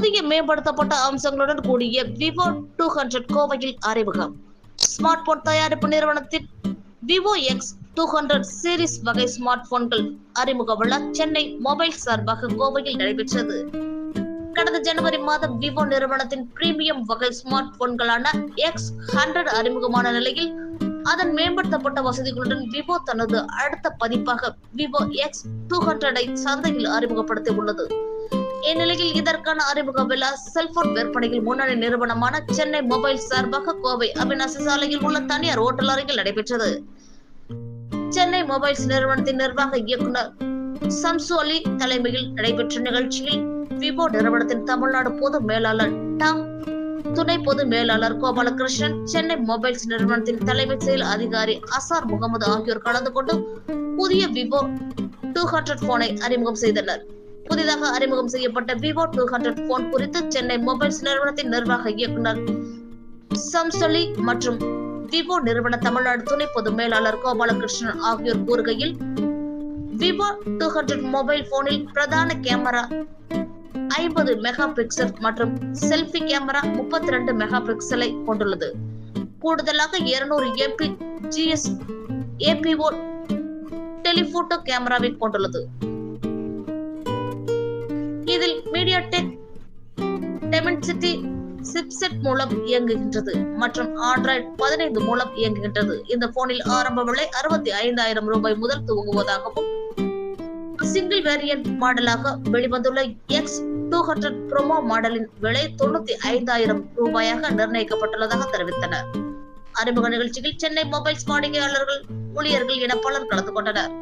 புதிய மேம்படுத்தப்பட்ட அம்சங்களுடன் கூடிய விவோ டூ ஹண்ட்ரட் கோவையில் அறிமுகம். ஸ்மார்ட் போன் தயாரிப்பு நிறுவனத்தின் Vivo X two hundred series வகை ஸ்மார்ட் போன்கள் அறிமுக விழா சென்னை மொபைல் சார்பாக கோவையில் நடைபெற்றது. கடந்த ஜனவரி மாதம் விவோ நிறுவனத்தின் பிரீமியம் வகை ஸ்மார்ட் போன்களான எக்ஸ் ஹண்ட்ரட் அறிமுகமான நிலையில் அதன் மேம்படுத்தப்பட்ட வசதிகளுடன் விவோ தனது அடுத்த பதிப்பாக விவோ எக்ஸ் டூ ஹண்ட்ரடை சந்தையில் அறிமுகப்படுத்தி உள்ளது இந்நிலையில் இதற்கான அறிமுக விழா செல்போன் விற்பனையில் முன்னணி நிறுவனமான சென்னை மொபைல் சார்பாக கோவை அவினாசி சாலையில் உள்ள தனியார் ஓட்டல் அறையில் நடைபெற்றது. சென்னை மொபைல்ஸ் நிறுவனத்தின் நிர்வாக இயக்குனர் சம்சு அலி தலைமையில் நடைபெற்ற நிகழ்ச்சியில் விவோ நிறுவனத்தின் தமிழ்நாடு பொது மேலாளர் டாங் துணை பொது மேலாளர் கோபாலகிருஷ்ணன் சென்னை மொபைல்ஸ் நிறுவனத்தின் தலைமை செயல் அதிகாரி அசார் முகமது ஆகியோர் கலந்து கொண்டு புதிய விவோ டூ ஹண்ட்ரட் போனை அறிமுகம் செய்தனர். புதிதாக அறிமுகம் செய்யப்பட்ட விவோ டூ ஹண்ட்ரட் போன் குறித்து சென்னை மொபைல்ஸ் நிறுவனத்தின் நிர்வாக இயக்குனர் சம்சொலி மற்றும் விவோ நிறுவன தமிழ்நாடு துணை பொது மேலாளர் கோபாலகிருஷ்ணன் ஆகியோர் கூறுகையில் விவோ டூ ஹண்ட்ரட் மொபைல் போனில் பிரதான கேமரா ஐம்பது மெகா பிக்சல் மற்றும் செல்ஃபி கேமரா முப்பத்தி ரெண்டு மெகா பிக்சலை கொண்டுள்ளது. கூடுதலாக இருநூறு ஏபி ஜிஎஸ் ஏபிஓ டெலிபோட்டோ கேமராவை கொண்டுள்ளது. மீடியாடெக் டெமென்சிட்டி சிப்செட் மூலம் இயங்குகின்றது மற்றும் ஆண்ட்ராய்டு பதினைந்து மூலம் இயங்குகின்றது. இந்த போனில் ஆரம்ப விலை அறுபத்தி ஐந்தாயிரம் ரூபாய் முதல் துவங்குவதாகவும் சிங்கிள் வேரியன்ட் மாடலாக வெளிவந்துள்ள எக்ஸ் டூ ஹண்ட்ரட் ப்ரோமோ மாடலின் விலை தொண்ணூத்தி ஐந்தாயிரம் ரூபாயாக நிர்ணயிக்கப்பட்டுள்ளதாக தெரிவித்தனர். அறிமுக நிகழ்ச்சியில் சென்னை மொபைல்ஸ் வாடிக்கையாளர்கள் ஊழியர்கள் என பலர் கலந்து கொண்டனர்.